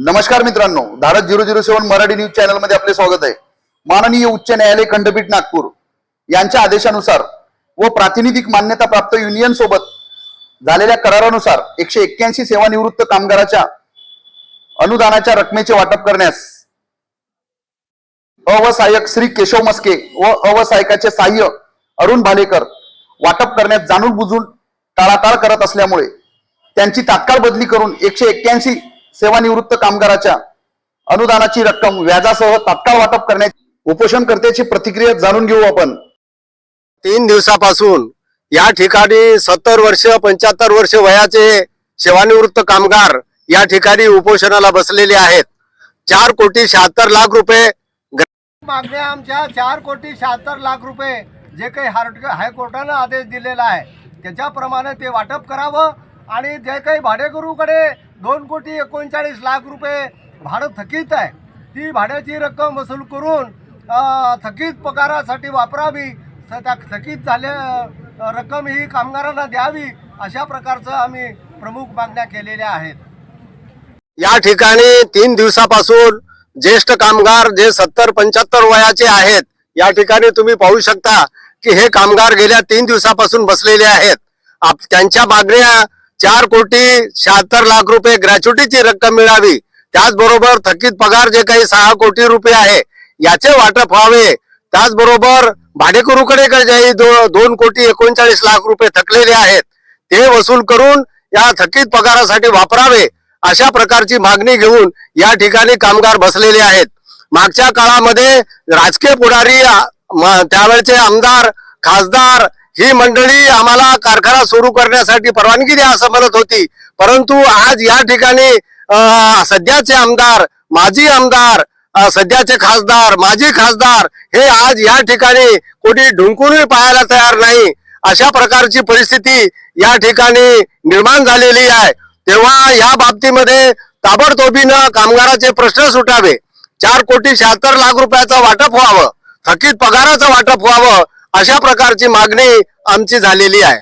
नमस्कार मित्रांनो Bharat zero zero seven Marathi news चॅनलमध्ये आपले स्वागत आहे. माननीय उच्च न्यायालय खंडपीठ नागपूर यांच्या आदेशानुसार व प्रातिनिधिक मान्यता प्राप्त युनियन सोबत झालेल्या करारानुसार एकशे एक्क्याऐंशी सेवानिवृत्त कामगाराच्या अनुदानाच्या रकमेचे वाटप करण्यास अवसायक श्री केशव मस्के व अवसायकाचे सहाय्य अरुण भालेकर वाटप करण्यात जाणून बुजून टाळाटाळ करत असल्यामुळे त्यांची तात्काळ बदली करून एकशे एक्क्याऐंशी सेवानिवृत्त कामगाराच्या अनुदानाची रक्कम व्याजासह तात्काळ वाटप करण्याची उपोषणकर्त्याची प्रतिक्रिया जाणून घेऊ आपण. तीन दिवसापासून या ठिकाणी सत्तर वर्ष पंच्याहत्तर वर्ष वयाचे सेवानिवृत्त कामगार या ठिकाणी उपोषणाला बसलेले आहेत. चार कोटी शहात्तर लाख रुपये मागण्या आमच्या चार कोटी शहात्तर लाख रुपये जे काही हार्ट हायकोर्टानं आदेश दिलेला आहे त्याच्याप्रमाणे ते वाटप करावं आणि जे काही भाडेकरूकडे दोन कोटी एकोणचाळीस लाख रुपये भाडं थकीत आहे. ती भाड्याची रक्कम वसूल करून थकीत पगारासाठी वापरावी. स- त्या थकीत झाल्या रक्कम ही कामगारांना द्यावी अशा प्रकारचं आम्ही प्रमुख मागण्या केलेल्या आहेत. या ठिकाणी तीन दिवसापासून ज्येष्ठ कामगार जे सत्तर पंच्याहत्तर वयाचे आहेत या ठिकाणी तुम्ही पाहू शकता की हे कामगार गेल्या तीन दिवसापासून बसलेले आहेत. आप- त्यांच्या मागण्या चार कोटी शहात्तर लाख रुपये ग्रॅच्युटीची रक्कम मिळावी. त्याचबरोबर थकीत पगार जे काही सहा कोटी रुपये आहे याचे वाटप व्हावे. त्याचबरोबर भाडेकरूकडे काही दो- दोन कोटी एकोणचाळीस लाख रुपये थकलेले आहेत ते वसूल करून या थकीत पगारासाठी वापरावे अशा प्रकारची मागणी घेऊन या ठिकाणी कामगार बसलेले आहेत. मागच्या काळामध्ये राजकीय पुढारी त्यावेळचे आमदार खासदार ही मंडळी आम्हाला कारखाना सुरू करण्यासाठी परवानगी द्या असं म्हणत होती. परंतु आज या ठिकाणी सध्याचे आमदार माजी आमदार सध्याचे खासदार माजी खासदार हे आज या ठिकाणी कोणी ढुंकूनही पाहायला तयार नाही. अशा प्रकारची परिस्थिती या ठिकाणी निर्माण झालेली आहे. तेव्हा या बाबतीमध्ये ताबडतोबीनं कामगाराचे प्रश्न सुटावे. चार कोटी शहात्तर लाख रुपयाचं वाटप व्हावं. थकीत पगाराचं वाटप व्हावं. अशा प्रकारची मागणी आमची झालेली आहे.